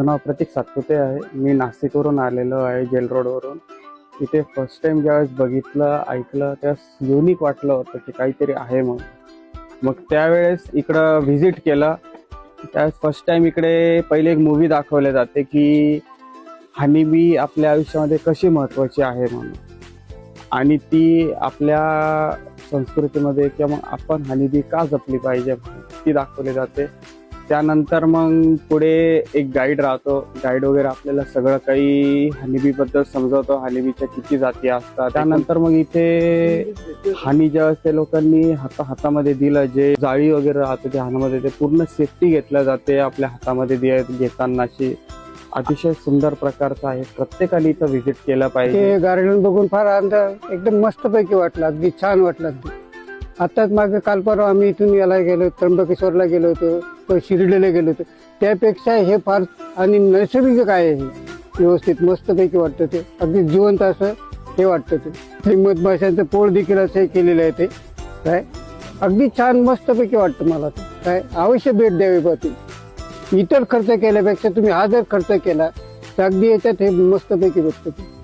माझं नाव प्रतीक सातपुते आहे. मी नाशिकवरून आलेलो आहे जेल रोडवरून. इथे फर्स्ट टाइम ज्यावेळेस बघितलं ऐकलं त्यावेळेस युनिक वाटलं होतं की काहीतरी आहे मग मग त्यावेळेस इकडं व्हिजिट केलं. त्यावेळेस फर्स्ट टाइम इकडे पहिले एक मूवी दाखवले जाते की हनीबी आपल्या आयुष्यामध्ये कशी महत्वाची आहे म्हणून. आणि ती आपल्या संस्कृतीमध्ये किंवा मग आपण हनीबी का जपली पाहिजे ती दाखवली जाते. त्यानंतर मग पुढे एक गाईड राहतो. गाईड वगैरे आपल्याला सगळं काही हनीबी बद्दल समजवतो. हनीबीच्या किती जाती असतात. त्यानंतर मग इथे हानी ज्यावेळेस त्या लोकांनी हाता हातामध्ये दिलं. जे जाळी वगैरे राहते त्या हानामध्ये ते पूर्ण सेफ्टी घेतल्या जाते आपल्या हातामध्ये दे- घेतानाची अतिशय सुंदर प्रकारचं आहे. प्रत्येकाने इथं व्हिजिट केलं पाहिजे. गार्डन बघून फार आनंद एकदम मस्तपैकी वाटलं. अगदी छान वाटलं. आत्ताच मागे काल परवा आम्ही इथून याला गेलो त्र्यंबकेश्वरला गेलो होतो शिर्डीला गेलो होतो. त्यापेक्षा हे फार आणि नैसर्गिक आहे हे? व्यवस्थित मस्तपैकी वाटतं ते. अगदी जिवंत असं हे वाटतं ते. हे मधमाशांचं पोळ देखील असं हे केलेलं आहे ते. काय? अगदी छान मस्तपैकी वाटतं मला ते. काय? अवश्य भेट द्यावी बा ती. इतर खर्च केल्यापेक्षा तुम्ही हा जर खर्च केला तर अगदी याच्यात हे मस्तपैकी भेटतं ते.